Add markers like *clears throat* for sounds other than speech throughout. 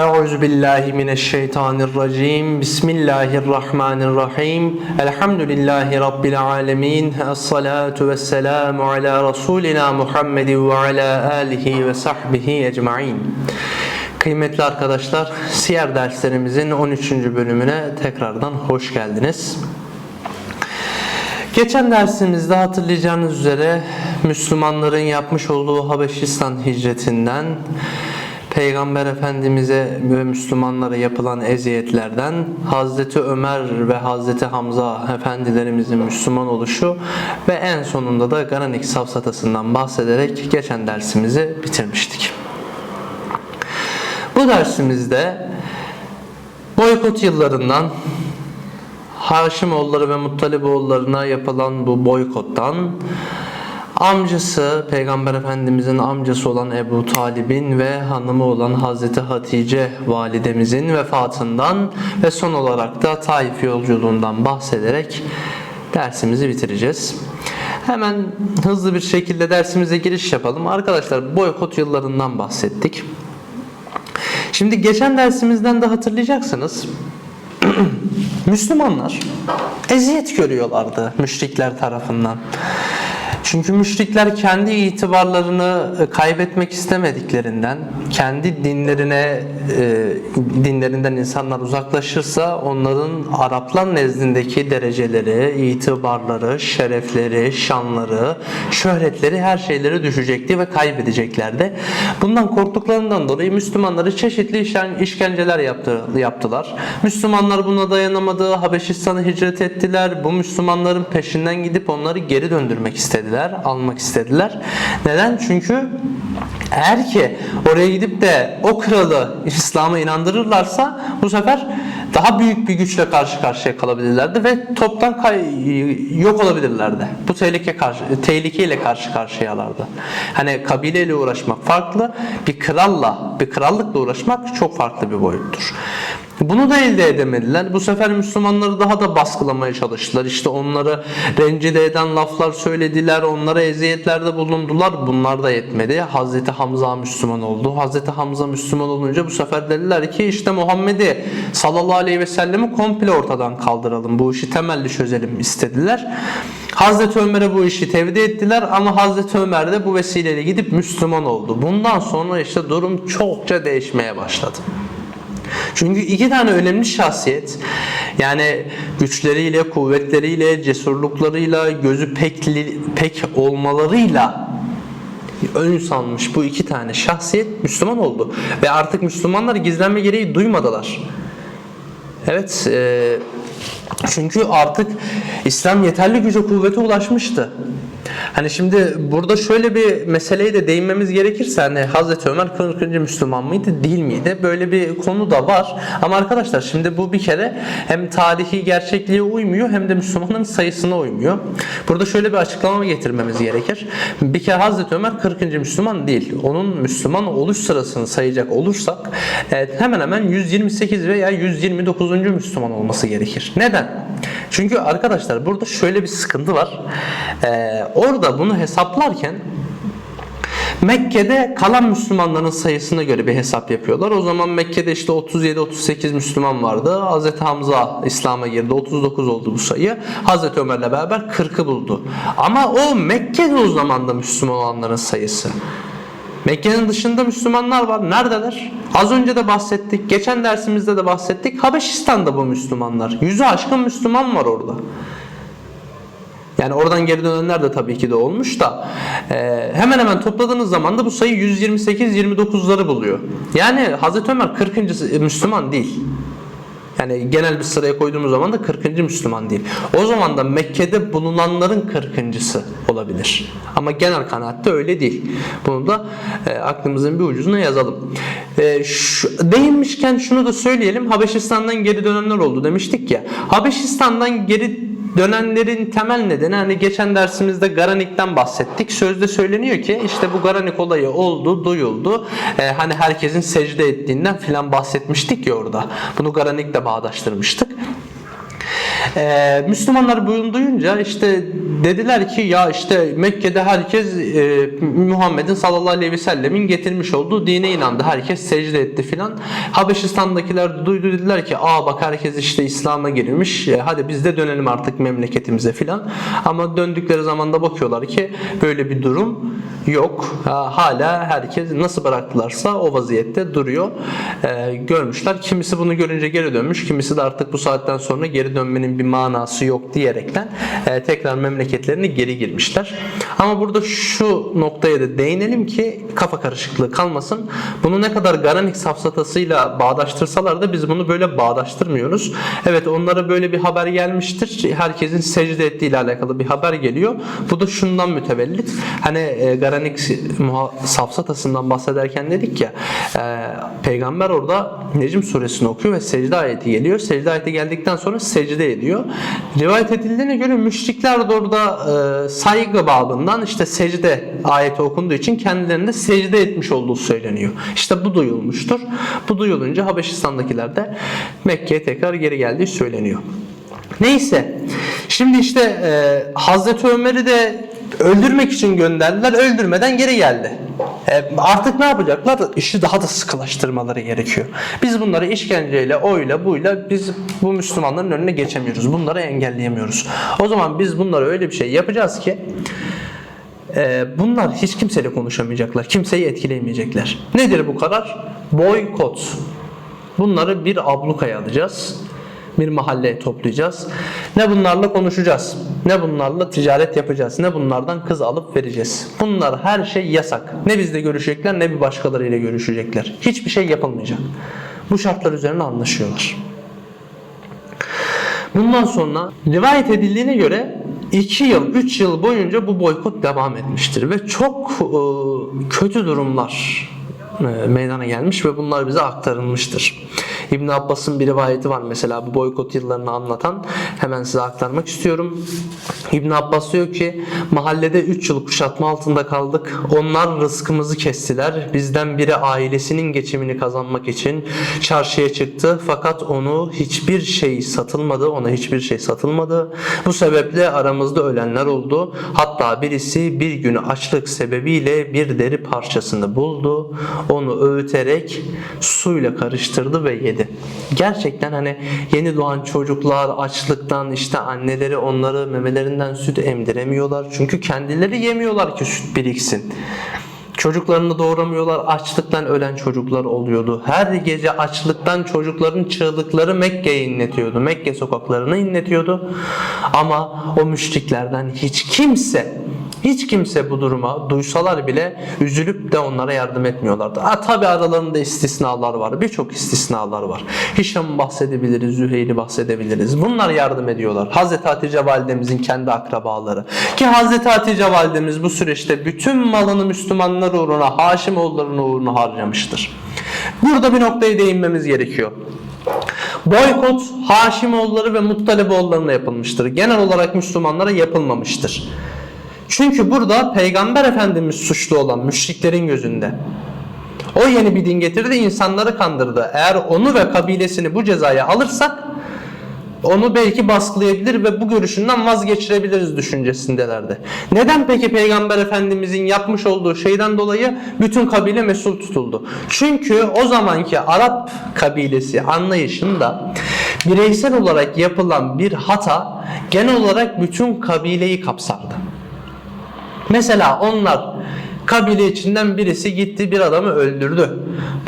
Euzu billahi mineşşeytanirracim. Bismillahirrahmanirrahim. Elhamdülillahi rabbil alamin. Essalatu vesselamu ala rasulina Muhammedin ve ala alihi ve sahbihi ecmaîn. Kıymetli arkadaşlar, siyer derslerimizin 13. bölümüne tekrardan hoş geldiniz. Geçen dersimizde hatırlayacağınız üzere Müslümanların yapmış olduğu Habeşistan hicretinden Peygamber Efendimiz'e ve Müslümanlara yapılan eziyetlerden Hazreti Ömer ve Hazreti Hamza efendilerimizin Müslüman oluşu ve en sonunda da Garanik safsatasından bahsederek geçen dersimizi bitirmiştik. Bu dersimizde boykot yıllarından Haşimoğulları ve Muttaliboğullarına yapılan bu boykottan amcası Peygamber Efendimizin amcası olan Ebu Talib'in ve hanımı olan Hazreti Hatice validemizin vefatından ve son olarak da Taif yolculuğundan bahsederek dersimizi bitireceğiz. Hemen hızlı bir şekilde dersimize giriş yapalım. Arkadaşlar boykot yıllarından bahsettik. Şimdi geçen dersimizden de hatırlayacaksınız. *clears throat* Müslümanlar eziyet görüyorlardı müşrikler tarafından. Çünkü müşrikler kendi itibarlarını e, kaybetmek istemediklerinden, kendi dinlerine e, dinlerinden insanlar uzaklaşırsa onların Araplar nezdindeki dereceleri, itibarları, şerefleri, şanları, şöhretleri her şeyleri düşecekti ve kaybedeceklerdi. Bundan korktuklarından dolayı Müslümanları çeşitli işkenceler yaptı, yaptılar. Müslümanlar buna dayanamadı. Habeşistan'a hicret ettiler. Bu Müslümanların peşinden gidip onları geri döndürmek istediler, almak istediler. Neden? Çünkü eğer ki oraya gidip de o kralı İslam'a inandırırlarsa bu sefer daha büyük bir güçle karşı karşıya kalabilirlerdi ve toptan yok olabilirlerdi. Bu tehlike karşı tehlikeyle karşı karşıyalardı. Hani kabileyle uğraşmak farklı, bir kralla, bir krallıkla uğraşmak çok farklı bir boyuttur. Bunu da elde edemediler. Bu sefer Müslümanları daha da baskılamaya çalıştılar. İşte onları rencide eden laflar söylediler, onlara eziyetlerde bulundular. Bunlar da yetmedi. Hazreti Hamza Müslüman oldu. Hazreti Hamza Müslüman olunca bu sefer dediler ki işte Muhammed'i sallallahu aleyhi ve sellemi komple ortadan kaldıralım. Bu işi temelli çözelim istediler. Hazreti Ömer'e bu işi tevdi ettiler ama Hazreti Ömer de bu vesileyle gidip Müslüman oldu. Bundan sonra işte durum çokça değişmeye başladı. Çünkü iki tane önemli şahsiyet yani güçleriyle, kuvvetleriyle, cesurluklarıyla, gözü pekli, pek olmalarıyla ön sanmış bu iki tane şahsiyet Müslüman oldu. Ve artık Müslümanlar gizlenme gereği duymadılar. Evet, e, çünkü artık İslam yeterli güce kuvvete ulaşmıştı. Hani şimdi burada şöyle bir meseleye de değinmemiz gerekirse hani Hazreti Ömer 40. Müslüman mıydı değil miydi? Böyle bir konu da var. Ama arkadaşlar şimdi bu bir kere hem tarihi gerçekliğe uymuyor hem de Müslümanların sayısına uymuyor. Burada şöyle bir açıklama getirmemiz gerekir. Bir kere Hazreti Ömer 40. Müslüman değil. Onun Müslüman oluş sırasını sayacak olursak hemen hemen 128 veya 129. Müslüman olması gerekir. Neden? Çünkü arkadaşlar burada şöyle bir sıkıntı var. Ee, orada bunu hesaplarken Mekke'de kalan Müslümanların sayısına göre bir hesap yapıyorlar. O zaman Mekke'de işte 37-38 Müslüman vardı. Hazreti Hamza İslam'a girdi. 39 oldu bu sayı. Hazreti Ömer'le beraber 40'ı buldu. Ama o Mekke'de o zaman da Müslüman olanların sayısı. Mekke'nin dışında Müslümanlar var. Neredeler? Az önce de bahsettik. Geçen dersimizde de bahsettik. Habeşistan'da bu Müslümanlar. Yüzü aşkın Müslüman var orada. Yani oradan geri dönenler de tabii ki de olmuş da e, hemen hemen topladığınız zaman da bu sayı 128-29'ları buluyor. Yani Hazreti Ömer 40. Müslüman değil. Yani genel bir sıraya koyduğumuz zaman da 40. Müslüman değil. O zaman da Mekke'de bulunanların 40.sı olabilir. Ama genel kanaatte öyle değil. Bunu da e, aklımızın bir ucuna yazalım. E, şu, değinmişken şunu da söyleyelim. Habeşistan'dan geri dönenler oldu demiştik ya. Habeşistan'dan geri dönenlerin temel nedeni hani geçen dersimizde Garanik'ten bahsettik. Sözde söyleniyor ki işte bu Garanik olayı oldu, duyuldu. Ee, hani herkesin secde ettiğinden filan bahsetmiştik ya orada. Bunu Garanik'le bağdaştırmıştık. Ee, Müslümanlar bunu duyunca işte dediler ki ya işte Mekke'de herkes e, Muhammed'in sallallahu aleyhi ve sellemin getirmiş olduğu dine inandı. Herkes secde etti filan. Habeşistan'dakiler duydu dediler ki aa bak herkes işte İslam'a girmiş. E, hadi biz de dönelim artık memleketimize filan. Ama döndükleri zaman da bakıyorlar ki böyle bir durum yok. Ha, hala herkes nasıl bıraktılarsa o vaziyette duruyor. E, görmüşler. Kimisi bunu görünce geri dönmüş. Kimisi de artık bu saatten sonra geri dönmenin bir manası yok diyerekten e, tekrar memleketlerine geri girmişler. Ama burada şu noktaya da değinelim ki kafa karışıklığı kalmasın. Bunu ne kadar Garanik safsatasıyla bağdaştırsalar da biz bunu böyle bağdaştırmıyoruz. Evet onlara böyle bir haber gelmiştir. Herkesin secde ettiği ile alakalı bir haber geliyor. Bu da şundan mütevellit. Hani e, muha- safsatasından bahsederken dedik ya e, peygamber orada Necm suresini okuyor ve secde ayeti geliyor. Secde ayeti geldikten sonra secde ediyor. Rivayet edildiğine göre müşrikler de orada e, saygı babından işte secde ayeti okunduğu için kendilerinde secde etmiş olduğu söyleniyor. İşte bu duyulmuştur. Bu duyulunca Habeşistan'dakiler de Mekke'ye tekrar geri geldiği söyleniyor. Neyse. Şimdi işte e, Hazreti Ömer'i de öldürmek için gönderdiler. Öldürmeden geri geldi. E, artık ne yapacaklar? İşi daha da sıkılaştırmaları gerekiyor. Biz bunları işkenceyle, oyla, buyla biz bu Müslümanların önüne geçemiyoruz. Bunları engelleyemiyoruz. O zaman biz bunlara öyle bir şey yapacağız ki e, bunlar hiç kimseyle konuşamayacaklar. Kimseyi etkileyemeyecekler. Nedir bu karar? Boykot. Bunları bir ablukaya alacağız. Bir mahalleye toplayacağız. Ne bunlarla konuşacağız. Ne bunlarla ticaret yapacağız. Ne bunlardan kız alıp vereceğiz. Bunlar her şey yasak. Ne bizle görüşecekler ne bir başkalarıyla görüşecekler. Hiçbir şey yapılmayacak. Bu şartlar üzerine anlaşıyorlar. Bundan sonra rivayet edildiğine göre 2 yıl, 3 yıl boyunca bu boykot devam etmiştir ve çok e, kötü durumlar e, meydana gelmiş ve bunlar bize aktarılmıştır. İbn Abbas'ın bir rivayeti var mesela bu boykot yıllarını anlatan. Hemen size aktarmak istiyorum. İbn Abbas diyor ki mahallede 3 yıl kuşatma altında kaldık. Onlar rızkımızı kestiler. Bizden biri ailesinin geçimini kazanmak için çarşıya çıktı. Fakat onu hiçbir şey satılmadı. Ona hiçbir şey satılmadı. Bu sebeple aramızda ölenler oldu. Hatta birisi bir gün açlık sebebiyle bir deri parçasını buldu. Onu öğüterek suyla karıştırdı ve yedi. Gerçekten hani yeni doğan çocuklar açlıktan işte anneleri onları memelerinden süt emdiremiyorlar. Çünkü kendileri yemiyorlar ki süt biriksin. Çocuklarını doğuramıyorlar. Açlıktan ölen çocuklar oluyordu. Her gece açlıktan çocukların çığlıkları Mekke'yi inletiyordu. Mekke sokaklarını inletiyordu. Ama o müşriklerden hiç kimse hiç kimse bu duruma duysalar bile üzülüp de onlara yardım etmiyorlardı. Ha tabi aralarında istisnalar var. Birçok istisnalar var. Hişam bahsedebiliriz, Züheyr'i bahsedebiliriz. Bunlar yardım ediyorlar. Hazreti Hatice validemizin kendi akrabaları. Ki Hazreti Hatice validemiz bu süreçte bütün malını Müslümanlar uğruna, Haşimoğulların uğruna harcamıştır. Burada bir noktaya değinmemiz gerekiyor. Boykot Haşimoğulları ve Muttaliboğullarına yapılmıştır. Genel olarak Müslümanlara yapılmamıştır. Çünkü burada Peygamber Efendimiz suçlu olan müşriklerin gözünde. O yeni bir din getirdi, insanları kandırdı. Eğer onu ve kabilesini bu cezaya alırsak onu belki baskılayabilir ve bu görüşünden vazgeçirebiliriz düşüncesindelerdi. Neden peki Peygamber Efendimizin yapmış olduğu şeyden dolayı bütün kabile mesul tutuldu? Çünkü o zamanki Arap kabilesi anlayışında bireysel olarak yapılan bir hata genel olarak bütün kabileyi kapsardı. Mesela onlar kabile içinden birisi gitti bir adamı öldürdü.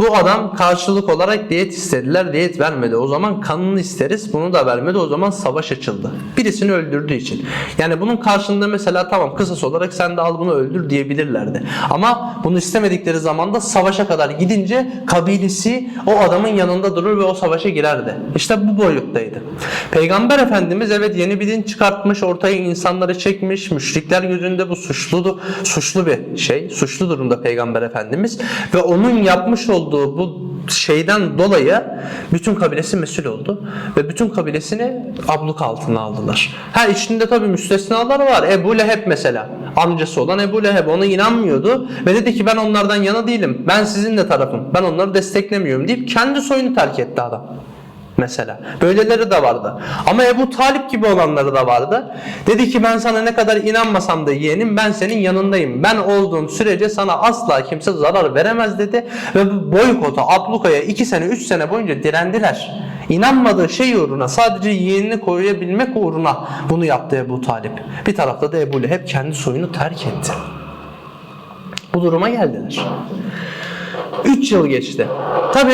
Bu adam karşılık olarak diyet istediler. Diyet vermedi. O zaman kanını isteriz. Bunu da vermedi. O zaman savaş açıldı. Birisini öldürdüğü için. Yani bunun karşında mesela tamam kısas olarak sen de al bunu öldür diyebilirlerdi. Ama bunu istemedikleri zaman da savaşa kadar gidince kabilesi o adamın yanında durur ve o savaşa girerdi. İşte bu boyuttaydı. Peygamber Efendimiz evet yeni bir din çıkartmış, ortaya insanları çekmiş. Müşrikler gözünde bu suçlu suçlu bir şey. Suçlu durumda Peygamber Efendimiz ve onun yapmış olduğu bu şeyden dolayı bütün kabilesi mesul oldu ve bütün kabilesini abluk altına aldılar. Ha içinde tabii müstesnalar var. Ebu Leheb mesela. Amcası olan Ebu Leheb ona inanmıyordu ve dedi ki ben onlardan yana değilim. Ben sizin de tarafım. Ben onları desteklemiyorum deyip kendi soyunu terk etti adam. Mesela. Böyleleri de vardı. Ama Ebu Talip gibi olanları da vardı. Dedi ki ben sana ne kadar inanmasam da yeğenim ben senin yanındayım. Ben olduğum sürece sana asla kimse zarar veremez dedi. Ve bu boykota, ablukaya 2 sene 3 sene boyunca direndiler. İnanmadığı şey uğruna sadece yeğenini koruyabilmek uğruna bunu yaptı Ebu Talip. Bir tarafta da Ebu Leheb kendi soyunu terk etti. Bu duruma geldiler. 3 yıl geçti. Tabi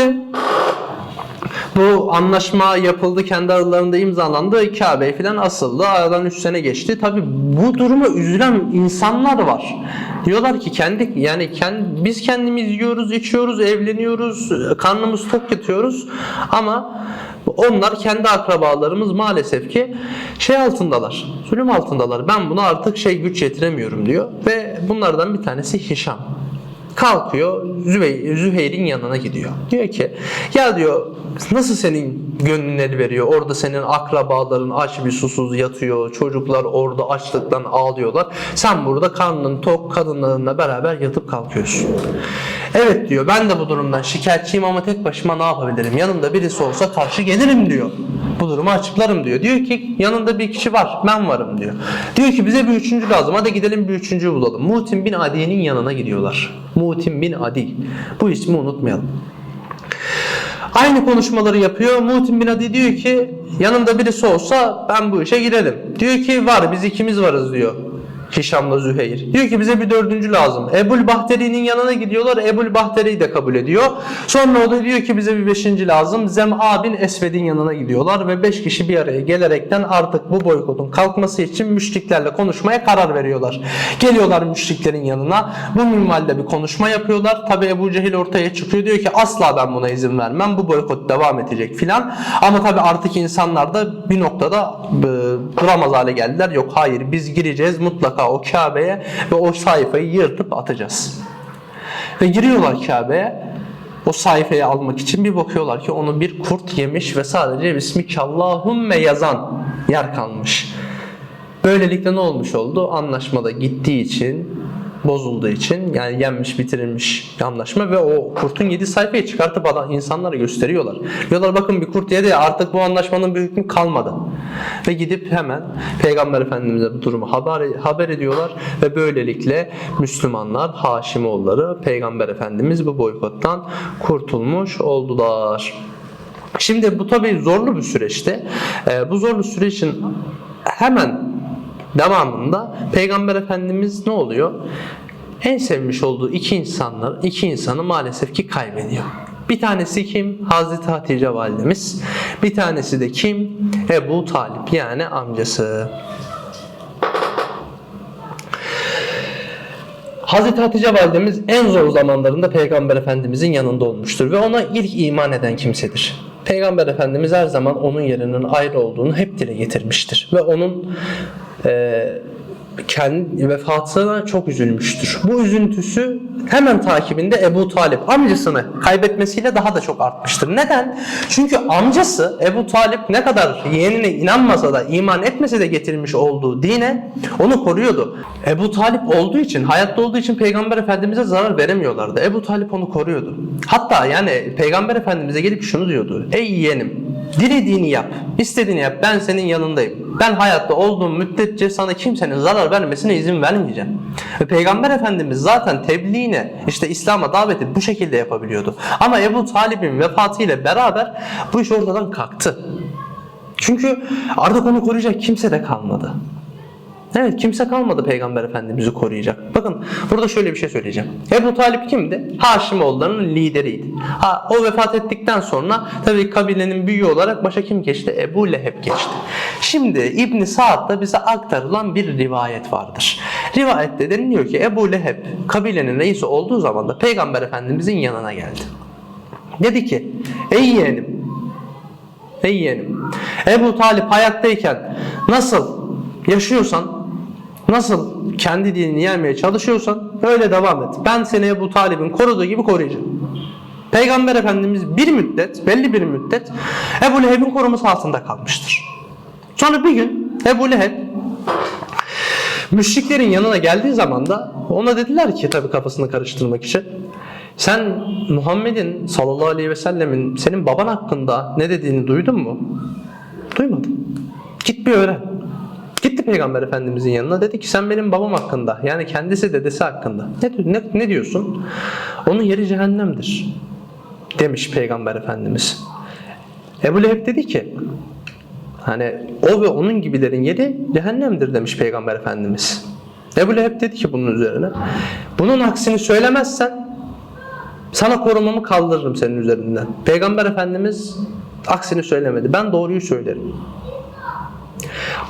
bu anlaşma yapıldı, kendi aralarında imzalandı, Kabe falan asıldı. Aradan 3 sene geçti. Tabi bu duruma üzülen insanlar var. Diyorlar ki kendi yani kendi, biz kendimiz yiyoruz, içiyoruz, evleniyoruz, karnımız tok yatıyoruz ama onlar kendi akrabalarımız maalesef ki şey altındalar. Zulüm altındalar. Ben buna artık şey güç yetiremiyorum diyor ve bunlardan bir tanesi Hişam. Kalkıyor Zübey, Züheyr'in yanına gidiyor. Diyor ki ya diyor nasıl senin gönlün el veriyor? Orada senin akrabaların aç bir susuz yatıyor. Çocuklar orada açlıktan ağlıyorlar. Sen burada karnın tok kadınlarınla beraber yatıp kalkıyorsun. Evet diyor ben de bu durumdan şikayetçiyim ama tek başıma ne yapabilirim? Yanımda birisi olsa karşı gelirim diyor. Bu durumu açıklarım diyor. Diyor ki yanında bir kişi var ben varım diyor. Diyor ki bize bir üçüncü lazım hadi gidelim bir üçüncü bulalım. Mutim bin Adi'nin yanına gidiyorlar. Mutim bin Adi. Bu ismi unutmayalım. Aynı konuşmaları yapıyor. Mutim bin Adi diyor ki yanımda birisi olsa ben bu işe girelim. Diyor ki var biz ikimiz varız diyor. Hişam'la Züheyr. Diyor ki bize bir dördüncü lazım. Ebul Bahteri'nin yanına gidiyorlar. Ebul Bahteri'yi de kabul ediyor. Sonra o da diyor ki bize bir beşinci lazım. Zem'a bin Esved'in yanına gidiyorlar ve beş kişi bir araya gelerekten artık bu boykotun kalkması için müşriklerle konuşmaya karar veriyorlar. Geliyorlar müşriklerin yanına. Bu minvalde bir konuşma yapıyorlar. Tabi Ebu Cehil ortaya çıkıyor. Diyor ki asla ben buna izin vermem. Bu boykot devam edecek filan. Ama tabi artık insanlar da bir noktada duramaz hale geldiler. Yok hayır biz gireceğiz mutlaka o Kabe'ye ve o sayfayı yırtıp atacağız. Ve giriyorlar Kabe'ye. O sayfayı almak için bir bakıyorlar ki onu bir kurt yemiş ve sadece Bismikallahümme yazan yer kalmış. Böylelikle ne olmuş oldu? Anlaşmada gittiği için bozulduğu için yani yenmiş bitirilmiş anlaşma ve o kurtun yedi sayfayı çıkartıp adam insanlara gösteriyorlar. Diyorlar bakın bir kurt yedi artık bu anlaşmanın bir hükmü kalmadı. Ve gidip hemen Peygamber Efendimiz'e bu durumu haber, haber ediyorlar ve böylelikle Müslümanlar Haşimoğulları Peygamber Efendimiz bu boykottan kurtulmuş oldular. Şimdi bu tabii zorlu bir süreçte. Ee, bu zorlu sürecin hemen devamında Peygamber Efendimiz ne oluyor? En sevmiş olduğu iki insanlar, iki insanı maalesef ki kaybediyor. Bir tanesi kim? Hazreti Hatice validemiz. Bir tanesi de kim? Ebu Talip yani amcası. Hazreti Hatice validemiz en zor zamanlarında Peygamber Efendimizin yanında olmuştur ve ona ilk iman eden kimsedir. Peygamber Efendimiz her zaman onun yerinin ayrı olduğunu hep dile getirmiştir ve onun e, kendi vefatına çok üzülmüştür. Bu üzüntüsü hemen takibinde Ebu Talip amcasını kaybetmesiyle daha da çok artmıştır. Neden? Çünkü amcası Ebu Talip ne kadar yeğenine inanmasa da iman etmese de getirmiş olduğu dine onu koruyordu. Ebu Talip olduğu için, hayatta olduğu için Peygamber Efendimiz'e zarar veremiyorlardı. Ebu Talip onu koruyordu. Hatta yani Peygamber Efendimiz'e gelip şunu diyordu. Ey yeğenim dilediğini yap, istediğini yap ben senin yanındayım. Ben hayatta olduğum müddetçe sana kimsenin zarar vermesine izin vermeyeceğim. Ve Peygamber Efendimiz zaten tebliğine işte İslam'a daveti bu şekilde yapabiliyordu. Ama Ebu Talib'in vefatıyla beraber bu iş ortadan kalktı. Çünkü artık onu koruyacak kimse de kalmadı. Evet kimse kalmadı Peygamber Efendimiz'i koruyacak. Bakın burada şöyle bir şey söyleyeceğim. Ebu Talip kimdi? Haşimoğullarının lideriydi. Ha, o vefat ettikten sonra tabii kabilenin büyüğü olarak başa kim geçti? Ebu Leheb geçti. Şimdi İbn Sa'd'da bize aktarılan bir rivayet vardır. Rivayette deniliyor ki Ebu Leheb kabilenin reisi olduğu zaman da Peygamber Efendimizin yanına geldi. Dedi ki ey yeğenim ey yeğenim Ebu Talip hayattayken nasıl yaşıyorsan Nasıl kendi dinini yermeye çalışıyorsan öyle devam et. Ben seni Ebu Talib'in koruduğu gibi koruyacağım. Peygamber Efendimiz bir müddet, belli bir müddet Ebu Leheb'in koruması altında kalmıştır. Sonra bir gün Ebu Leheb müşriklerin yanına geldiği zaman da ona dediler ki tabii kafasını karıştırmak için Sen Muhammed'in sallallahu aleyhi ve sellemin senin baban hakkında ne dediğini duydun mu? Duymadın. Git bir öğren. Gitti Peygamber Efendimizin yanına dedi ki sen benim babam hakkında yani kendisi dedesi hakkında ne, ne, ne diyorsun? Onun yeri cehennemdir demiş Peygamber Efendimiz. Ebu Leheb dedi ki hani o ve onun gibilerin yeri cehennemdir demiş Peygamber Efendimiz. Ebu Leheb dedi ki bunun üzerine bunun aksini söylemezsen sana korumamı kaldırırım senin üzerinden. Peygamber Efendimiz aksini söylemedi. Ben doğruyu söylerim.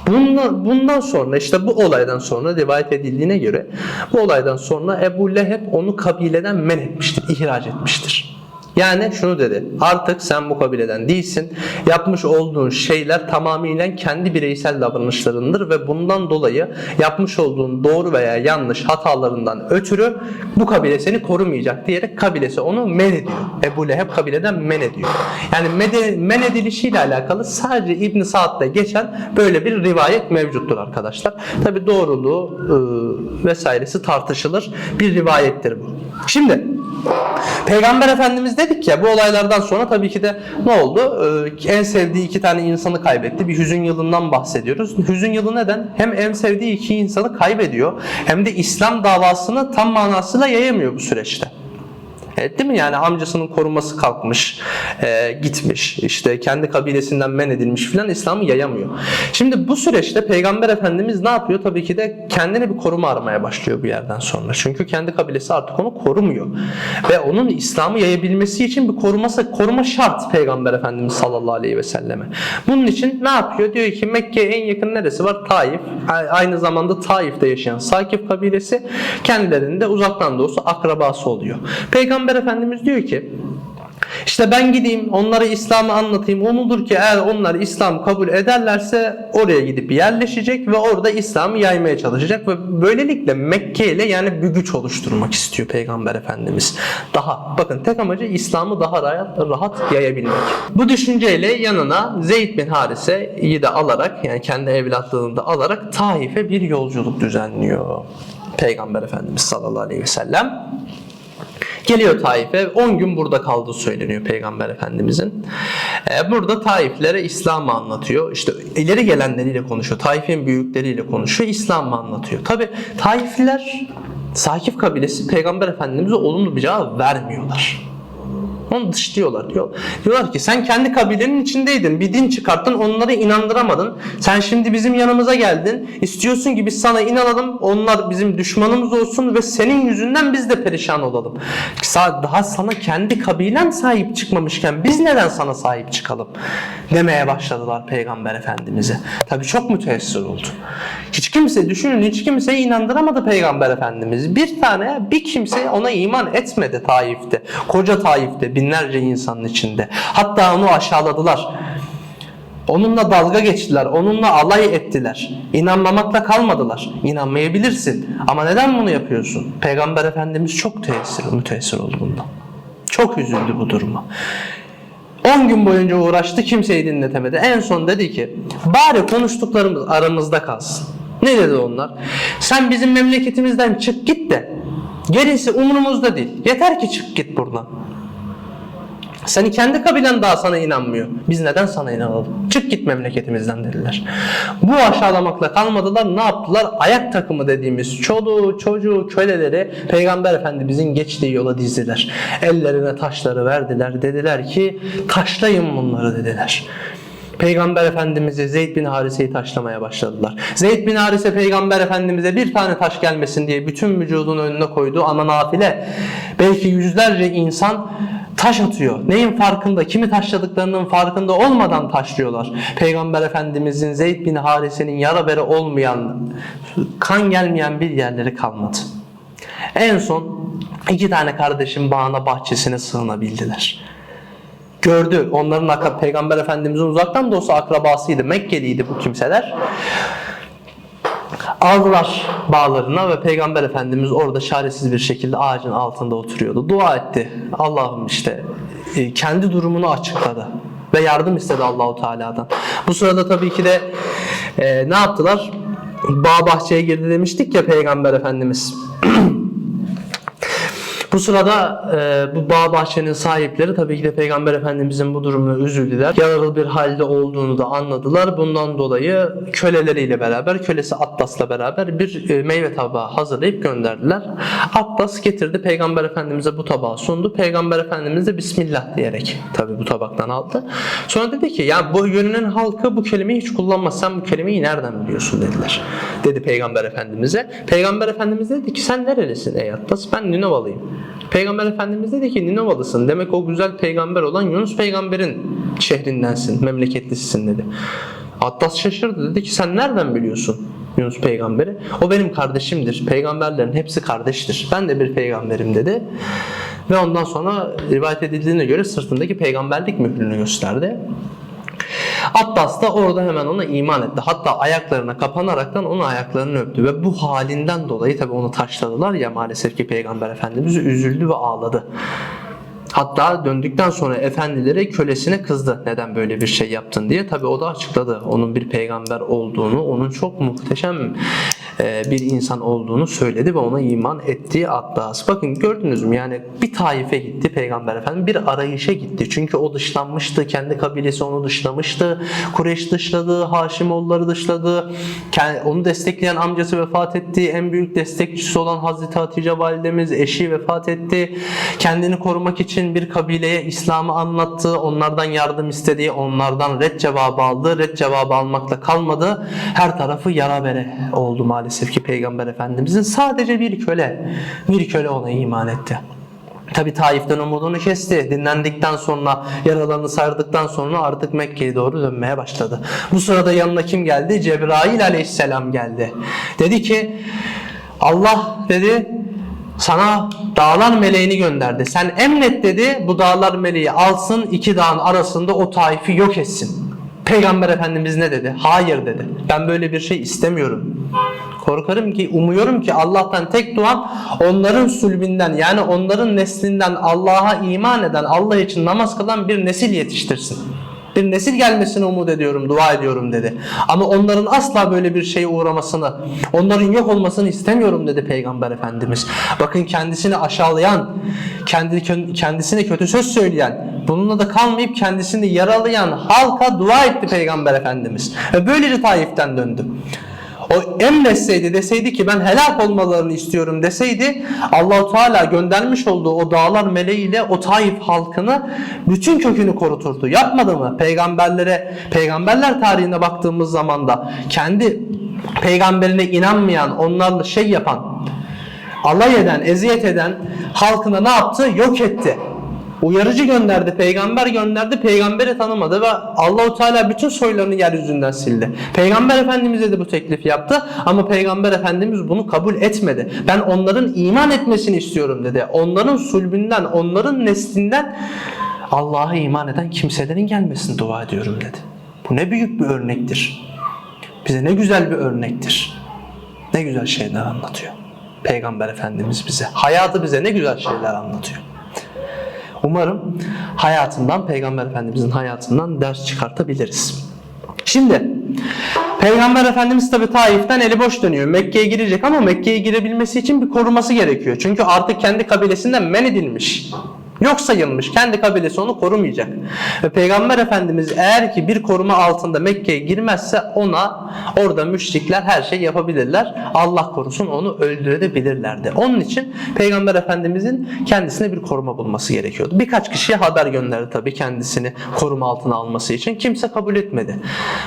Bundan, bundan sonra işte bu olaydan sonra rivayet edildiğine göre bu olaydan sonra Ebu Leheb onu kabileden men etmiştir, ihraç etmiştir. Yani şunu dedi. Artık sen bu kabileden değilsin. Yapmış olduğun şeyler tamamıyla kendi bireysel davranışlarındır ve bundan dolayı yapmış olduğun doğru veya yanlış hatalarından ötürü bu kabile seni korumayacak diyerek kabilesi onu men ediyor. Ebu Leheb kabileden men ediyor. Yani men edilişiyle alakalı sadece İbn Saad'da geçen böyle bir rivayet mevcuttur arkadaşlar. Tabi doğruluğu e, vesairesi tartışılır. Bir rivayettir bu. Şimdi Peygamber Efendimiz dedik ya bu olaylardan sonra tabii ki de ne oldu? Ee, en sevdiği iki tane insanı kaybetti. Bir hüzün yılından bahsediyoruz. Hüzün yılı neden? Hem en sevdiği iki insanı kaybediyor hem de İslam davasını tam manasıyla yayamıyor bu süreçte. Evet, değil mi? Yani amcasının koruması kalkmış, e, gitmiş, işte kendi kabilesinden men edilmiş filan İslam'ı yayamıyor. Şimdi bu süreçte Peygamber Efendimiz ne yapıyor? Tabii ki de kendine bir koruma aramaya başlıyor bu yerden sonra. Çünkü kendi kabilesi artık onu korumuyor. Ve onun İslam'ı yayabilmesi için bir koruması, koruma şart Peygamber Efendimiz sallallahu aleyhi ve selleme. Bunun için ne yapıyor? Diyor ki Mekke'ye en yakın neresi var? Taif. Aynı zamanda Taif'te yaşayan Sakif kabilesi kendilerinde uzaktan da olsa akrabası oluyor. Peygamber Efendimiz diyor ki işte ben gideyim onlara İslam'ı anlatayım. Umulur ki eğer onlar İslam'ı kabul ederlerse oraya gidip yerleşecek ve orada İslam'ı yaymaya çalışacak ve böylelikle Mekke ile yani bir güç oluşturmak istiyor Peygamber Efendimiz. Daha bakın tek amacı İslam'ı daha rahat, rahat yayabilmek. Bu düşünceyle yanına Zeyd bin Harise'yi de alarak yani kendi evlatlığını da alarak Taif'e bir yolculuk düzenliyor. Peygamber Efendimiz sallallahu aleyhi ve sellem. Geliyor Taif'e 10 gün burada kaldığı söyleniyor Peygamber Efendimizin. Ee, burada Taiflere İslam'ı anlatıyor. İşte ileri gelenleriyle konuşuyor. Taif'in büyükleriyle konuşuyor. İslam'ı anlatıyor. Tabi Taifliler Sakif kabilesi Peygamber Efendimiz'e olumlu bir cevap vermiyorlar. Onu dışlıyorlar diyor. Diyorlar ki sen kendi kabilenin içindeydin. Bir din çıkarttın onları inandıramadın. Sen şimdi bizim yanımıza geldin. İstiyorsun ki biz sana inanalım. Onlar bizim düşmanımız olsun ve senin yüzünden biz de perişan olalım. Daha sana kendi kabilen sahip çıkmamışken biz neden sana sahip çıkalım? Demeye başladılar Peygamber Efendimiz'e. Tabi çok müteessir oldu. Hiç kimse düşünün hiç kimseyi inandıramadı Peygamber Efendimiz. Bir tane bir kimse ona iman etmedi Taif'te. Koca Taif'te binlerce insanın içinde. Hatta onu aşağıladılar. Onunla dalga geçtiler, onunla alay ettiler. İnanmamakla kalmadılar. İnanmayabilirsin. Ama neden bunu yapıyorsun? Peygamber Efendimiz çok tesir, müteessir oldu bundan. Çok üzüldü bu duruma. 10 gün boyunca uğraştı kimseyi dinletemedi. En son dedi ki bari konuştuklarımız aramızda kalsın. Ne dedi onlar? Sen bizim memleketimizden çık git de gerisi umurumuzda değil. Yeter ki çık git buradan. Seni kendi kabilen daha sana inanmıyor. Biz neden sana inanalım? Çık git memleketimizden dediler. Bu aşağılamakla kalmadılar. Ne yaptılar? Ayak takımı dediğimiz çoluğu, çocuğu, köleleri Peygamber Efendimizin geçtiği yola dizdiler. Ellerine taşları verdiler. Dediler ki taşlayın bunları dediler. Peygamber Efendimiz'e Zeyd bin Harise'yi taşlamaya başladılar. Zeyd bin Harise Peygamber Efendimiz'e bir tane taş gelmesin diye bütün vücudunu önüne koydu ama nafile. Belki yüzlerce insan taş atıyor. Neyin farkında? Kimi taşladıklarının farkında olmadan taşlıyorlar. Peygamber Efendimiz'in Zeyd bin Harise'nin yara bere olmayan, kan gelmeyen bir yerleri kalmadı. En son iki tane kardeşin bağına bahçesine sığınabildiler gördü. Onların Peygamber Efendimizin uzaktan da olsa akrabasıydı. Mekkeliydi bu kimseler. Aldılar bağlarına ve Peygamber Efendimiz orada çaresiz bir şekilde ağacın altında oturuyordu. Dua etti. Allah'ım işte e, kendi durumunu açıkladı ve yardım istedi Allahu Teala'dan. Bu sırada tabii ki de e, ne yaptılar? Bağ bahçeye girdi demiştik ya Peygamber Efendimiz. *clears throat* Bu sırada e, bu bağ bahçenin sahipleri tabii ki de Peygamber Efendimizin bu durumuna üzüldüler. Yaralı bir halde olduğunu da anladılar. Bundan dolayı köleleriyle beraber, kölesi Atlas'la beraber bir e, meyve tabağı hazırlayıp gönderdiler. Atlas getirdi Peygamber Efendimiz'e bu tabağı sundu. Peygamber Efendimiz de Bismillah diyerek tabii bu tabaktan aldı. Sonra dedi ki ya bu yönünün halkı bu kelimeyi hiç kullanmaz. Sen bu kelimeyi nereden biliyorsun dediler. Dedi Peygamber Efendimiz'e. Peygamber Efendimiz dedi ki sen nerelisin ey Atlas? Ben Ninovalıyım. Peygamber Efendimiz dedi ki Ninovalısın. Demek o güzel peygamber olan Yunus peygamberin şehrindensin, memleketlisisin dedi. Atlas şaşırdı. Dedi ki sen nereden biliyorsun Yunus peygamberi? O benim kardeşimdir. Peygamberlerin hepsi kardeştir. Ben de bir peygamberim dedi. Ve ondan sonra rivayet edildiğine göre sırtındaki peygamberlik mührünü gösterdi. Abbas da orada hemen ona iman etti. Hatta ayaklarına kapanaraktan onun ayaklarını öptü ve bu halinden dolayı tabi onu taşladılar ya maalesef ki Peygamber Efendimiz üzüldü ve ağladı. Hatta döndükten sonra efendileri kölesine kızdı neden böyle bir şey yaptın diye. Tabi o da açıkladı onun bir peygamber olduğunu, onun çok muhteşem bir insan olduğunu söyledi ve ona iman etti Abbas. Bakın gördünüz mü yani bir taife gitti peygamber efendim bir arayışa gitti. Çünkü o dışlanmıştı, kendi kabilesi onu dışlamıştı. Kureyş dışladı, Haşimoğulları dışladı. Onu destekleyen amcası vefat etti. En büyük destekçisi olan Hazreti Hatice validemiz eşi vefat etti. Kendini korumak için bir kabileye İslam'ı anlattı. Onlardan yardım istedi. Onlardan red cevabı aldı. Red cevabı almakla kalmadı. Her tarafı yara bere oldu maalesef ki Peygamber Efendimizin. Sadece bir köle, bir köle ona iman etti. Tabi Taif'ten umudunu kesti. Dinlendikten sonra, yaralarını sardıktan sonra artık Mekke'ye doğru dönmeye başladı. Bu sırada yanına kim geldi? Cebrail aleyhisselam geldi. Dedi ki Allah dedi sana dağlar meleğini gönderdi. Sen emret dedi bu dağlar meleği alsın iki dağın arasında o taifi yok etsin. Peygamber Efendimiz ne dedi? Hayır dedi. Ben böyle bir şey istemiyorum. Korkarım ki, umuyorum ki Allah'tan tek duam onların sülbinden yani onların neslinden Allah'a iman eden, Allah için namaz kılan bir nesil yetiştirsin. Bir nesil gelmesini umut ediyorum, dua ediyorum dedi. Ama onların asla böyle bir şeye uğramasını, onların yok olmasını istemiyorum dedi Peygamber Efendimiz. Bakın kendisini aşağılayan, kendi kendisine kötü söz söyleyen, bununla da kalmayıp kendisini yaralayan halka dua etti Peygamber Efendimiz. Ve böylece Taif'ten döndü. O emretseydi deseydi ki ben helak olmalarını istiyorum deseydi Allahu Teala göndermiş olduğu o dağlar meleğiyle o Taif halkını bütün kökünü koruturdu. Yapmadı mı? Peygamberlere, peygamberler tarihine baktığımız zaman da kendi peygamberine inanmayan, onlarla şey yapan, alay eden, eziyet eden halkına ne yaptı? Yok etti. Uyarıcı gönderdi, peygamber gönderdi, peygamberi tanımadı ve Allahu Teala bütün soylarını yeryüzünden sildi. Peygamber Efendimiz'e de bu teklif yaptı ama peygamber Efendimiz bunu kabul etmedi. Ben onların iman etmesini istiyorum dedi. Onların sulbünden, onların neslinden Allah'a iman eden kimselerin gelmesini dua ediyorum dedi. Bu ne büyük bir örnektir. Bize ne güzel bir örnektir. Ne güzel şeyler anlatıyor. Peygamber Efendimiz bize. Hayatı bize ne güzel şeyler anlatıyor. Umarım hayatından, Peygamber Efendimizin hayatından ders çıkartabiliriz. Şimdi Peygamber Efendimiz tabi Taif'ten eli boş dönüyor. Mekke'ye girecek ama Mekke'ye girebilmesi için bir koruması gerekiyor. Çünkü artık kendi kabilesinden men edilmiş. Yok sayılmış. Kendi kabilesi onu korumayacak. Ve Peygamber Efendimiz eğer ki bir koruma altında Mekke'ye girmezse ona orada müşrikler her şey yapabilirler. Allah korusun onu öldürebilirlerdi. Onun için Peygamber Efendimizin kendisine bir koruma bulması gerekiyordu. Birkaç kişiye haber gönderdi tabii kendisini koruma altına alması için. Kimse kabul etmedi.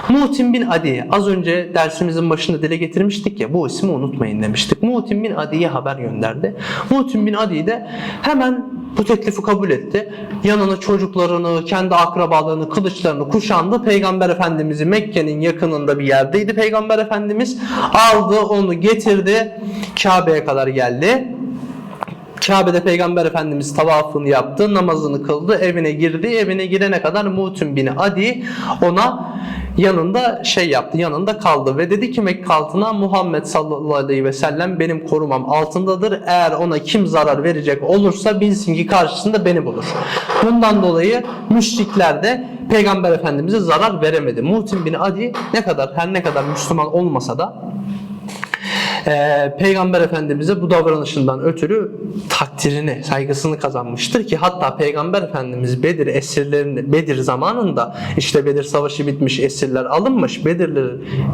Muhtim bin Adi az önce dersimizin başında dile getirmiştik ya bu ismi unutmayın demiştik. Muhtim bin Adi'ye haber gönderdi. Muhtim bin Adi de hemen bu teklifi kabul etti. Yanına çocuklarını, kendi akrabalarını, kılıçlarını kuşandı. Peygamber Efendimiz'i Mekke'nin yakınında bir yerdeydi. Peygamber Efendimiz aldı onu getirdi. Kabe'ye kadar geldi. Kabe'de Peygamber Efendimiz tavafını yaptı, namazını kıldı, evine girdi. Evine girene kadar Mutum bin Adi ona yanında şey yaptı, yanında kaldı ve dedi ki Mekke halkına Muhammed sallallahu aleyhi ve sellem benim korumam altındadır. Eğer ona kim zarar verecek olursa bilsin ki karşısında beni bulur. Bundan dolayı müşrikler de Peygamber Efendimiz'e zarar veremedi. Mutim bin Adi ne kadar her ne kadar Müslüman olmasa da Ee, Peygamber Efendimiz'e bu davranışından ötürü takdirini, saygısını kazanmıştır ki hatta Peygamber Efendimiz Bedir esirlerini Bedir zamanında işte Bedir savaşı bitmiş, esirler alınmış. Bedirler,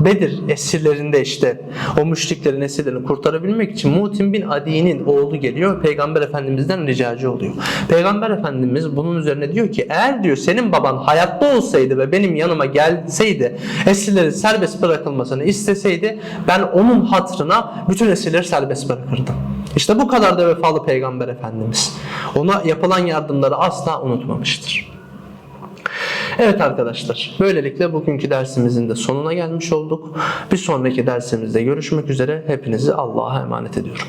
Bedir esirlerinde işte o müşriklerin esirlerini kurtarabilmek için Mutim bin Adi'nin oğlu geliyor. Peygamber Efendimiz'den ricacı oluyor. Peygamber Efendimiz bunun üzerine diyor ki eğer diyor senin baban hayatta olsaydı ve benim yanıma gelseydi esirlerin serbest bırakılmasını isteseydi ben onun hatırına bütün esirleri serbest bırakırdım. İşte bu kadar da vefalı Peygamber Efendimiz. Ona yapılan yardımları asla unutmamıştır. Evet arkadaşlar, böylelikle bugünkü dersimizin de sonuna gelmiş olduk. Bir sonraki dersimizde görüşmek üzere. Hepinizi Allah'a emanet ediyorum.